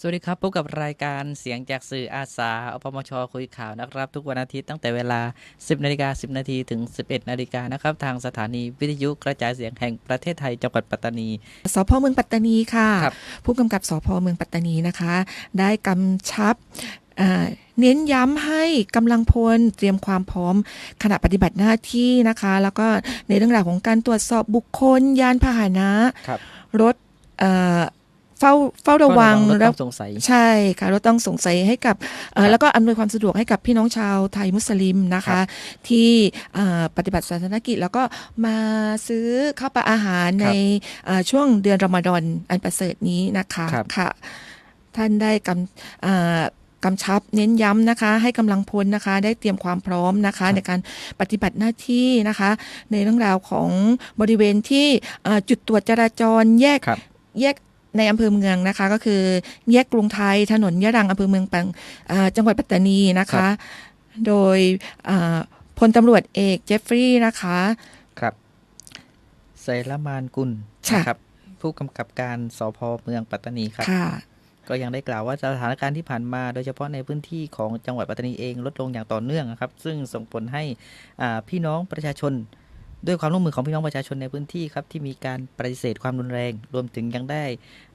สวัสดีครับพบกับรายการเสียงจากสื่ออาสาอปมชคุยข่าวนะครับ ทุกวันอาทิตย์ตั้งแต่เวลา 10นาฬิกา10นาทีถึง 11นาฬิกานะครับ ทางสถานีวิทยุกระจายเสียงแห่งประเทศไทยจังหวัดปัตตานีสพเมืองปัตตานีค่ะครับผู้กำกับสพเมืองปัตตานีนะคะ ได้กำชับอ่าเน้นย้ำให้กำลังพลเตรียมความพร้อมขณะปฏิบัติหน้าที่นะคะ แล้วก็ในเรื่องราวของการตรวจสอบบุคคลยานพาหนะครับรถ เอ่อเฝ้าเฝ้าระวังรถแล้ต้วองสงสัยใช่ค่ะเราต้องสงสัยให้กับเอ่อครับแล้วก็อำนวยความสะดวกให้กับพี่น้องชาวไทยมุสลิมนะครัคะบที่เอ่อปฏิบัติศาสนกิจ แล้วก็มาซื้อข้าวปลาอาหารในเอ่อช่วงเดือนรอมฎอนอันประเสริฐนี้นะคะครับค่ะท่านได้กำเอ่อกำชับเน้นย้ำนะคะให้กำลังพลนะคะ ได้เตรียมความพร้อมนะคะ ในการปฏิบัติหน้าที่นะคะ ในเรื่องราวของบริเวณที่เอ่อจุดตรวจจราจรแยกครับแยก ในอำเภอเมืองนะคะ ก็คือแยกกรุงไทยถนนยะรังอำเภอเมืองปังอ่าจังหวัดปัตตานีนะครัคะบโดยอ่าพลตำรวจเอกเจฟฟรีย์นะคะครับไซรามานกุลค่ะนะครับผู้กำกับการสพเมืองปัตตานีครับค่ะก็ยังได้กล่าวว่าสถานการณ์ที่ผ่านมาโดยเฉพาะในพื้นที่ของจังหวัดปัตตานีเองลดลงอย่างต่อเนื่องนะครับ ซึ่งส่งผลให้อ่าพี่น้องประชาชน ด้วยความร่วมมือของพี่น้องประชาชนในพื้นที่ครับที่มีการปฏิเสธความรุนแรง รวมถึงยังได้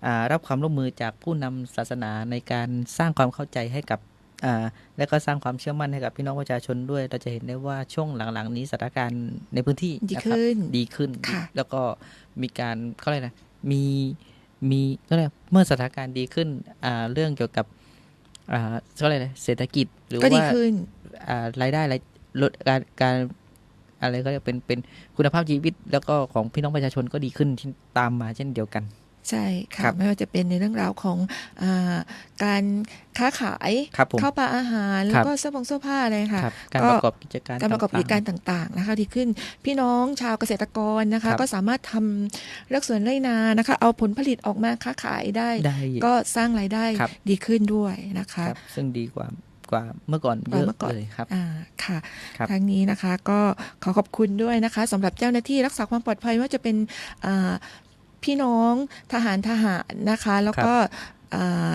อ่ารับความร่วมมือจากผู้นำศาสนาในการสร้างความเข้าใจให้กับอ่าและก็สร้างความเชื่อมั่นให้กับพี่น้องประชาชนด้วย เราจะเห็นได้ว่าช่วงหลังๆ นี้สถานการณ์ในพื้นที่ดีนะครับขึ้นดีขึ้นค่ะแล้วก็มีการเขาเรียกนะมีมีก็เรียกเมื่อสถานการณ์ดีขึ้นอ่าเรื่องเกี่ยวกับอ่าเขาเรียกอะไรเศรษฐกิจหรือก็ดีว่าขึ้นอ่ารายได้รายลดการการ อะไรก็เรียกเป็นเป็นคุณภาพชีวิต แล้วก็ของพี่น้องประชาชนก็ดีขึ้นที่ตามมาเช่นเดียวกันใช่ครัค่ะบไม่ว่าจะเป็นในเรื่องราวของอาการค้าขายครับผมข้าวปลาอาหารคแล้รัวบก็เสื้อผงเสื้อผ้าอะไรค่ะครับการก็ประกอบกิจการการประกอบกิจการต่างต่าง ๆนะคะดีขึ้นพี่น้องชาวเกษตรกรนะครัคะบก็สามารถทำเลือกสวนไร่นานะคะ เอาผลผลิตออกมาค้าขายได้ๆได้ก็สร้างรายได้ครับดีขึ้นด้วยนะคะครับซึ่งดีกว่า กว่าเมื่อก่อนกว่าเยอะเมื่อก่อนเลยครับอ่าค่ะครับทางนี้นะคะก็ขอขอบคุณด้วยนะคะสำหรับเจ้าหน้าที่รักษาความปลอดภัยไม่ว่าจะเป็นอ่าพี่น้องทหารทหารนะคะ แล้วก็อ่า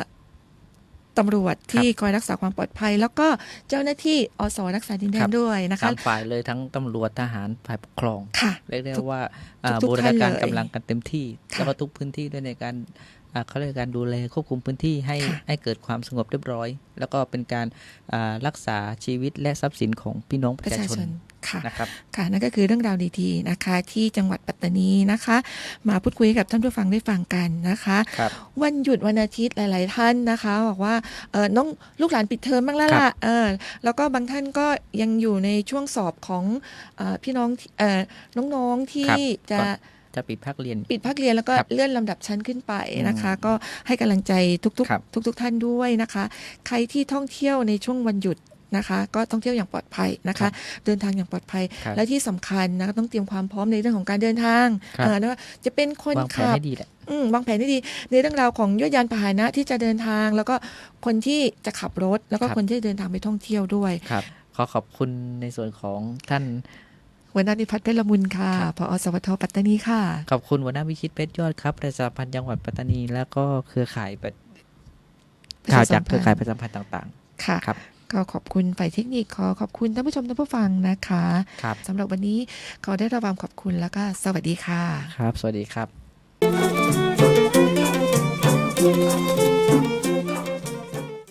ตำรวจที่คอยรักษาความปลอดภัย แล้วก็เจ้าหน้าที่อสรักษาดินแดครันบด้วยนะคะสามฝ่ายเลยทั้งตำรวจทหารฝ่ายปกครองค่ะเรียกได้ทุกว่าอ่าทุกๆบูรณาการท่านเลยกำลังกันเต็มที่ค่ะแล้วก็ทุกพื้นที่ด้วยในการอ่า เขาเรียกการดูแลควบคุมพื้นที่ให้ค่ะให้เกิดความสงบเรียบร้อย แล้วก็เป็นการอ่ารักษาชีวิตและทรัพย์สินของพี่น้องปประระชาชาชชนนค่ะนะครับค่ะนั่นก็คือเรื่องราวดีๆนะคะ ที่จังหวัดปัตตานีนะคะ มาพูดคุยกับท่านผู้ฟังได้ฟังกันนะคะครับวันหยุดวันอาทิตย์หลาย ๆ ท่านนะคะบอกว่าเออน้องลูกหลานปิดเทอมบ้างแล้วครัล่ะบเออแล้วก็บางท่านก็ยังอยู่ในช่วงสอบของเออพี่น้องที่เออน้องๆที่จะ จะปิดภาคเรียน ปิดภาคเรียนแล้วก็ครับเลื่อนลำดับชั้นขึ้นไปนะคะอืมก็ให้กำลังใจทุกครับ ๆ ทุก ๆ ท่านด้วยนะคะ ใครที่ท่องเที่ยวในช่วงวันหยุดนะคะ ก็ท่องเที่ยวอย่างปลอดภัยนะคะ เดินทางอย่างปลอดภัย ครับ และที่สำคัญนะคะต้องเตรียมความพร้อมในเรื่องของการเดินทางครับ เอ่อไม่ว่าจะเป็นคนวางแผนขับ ให้ดีแหละ อืมวางแผนให้ดีในเรื่องราวของยวดยานพาหนะที่จะเดินทาง แล้วก็คนที่จะขับรถ แล้วก็ครับ คนที่จะเดินทางไปท่องเที่ยวด้วย ครับ ขอขอบคุณในส่วนของท่าน หัวหน้านิพัฒน์เพชรละมุนค่ะครับพอสวทปัตตานีค่ะ ขอบคุณหัวหน้าวิชิตเพชรยอดครับ ประชาสัมพันธ์จังหวัดปัตตานี แล้วก็เครือข่ายประข่าวจากเครือข่ายประชาสัมพันธ์ต่างค่ะๆครับก็ขอบคุณฝ่ายเทคนิคขอขอบคุณท่านผู้ชมท่านผู้ฟังนะคะครับสำหรับวันนี้ขอได้ระบามขอบคุณแล้วก็สวัสดีค่ะ ครับ สวัสดีครับ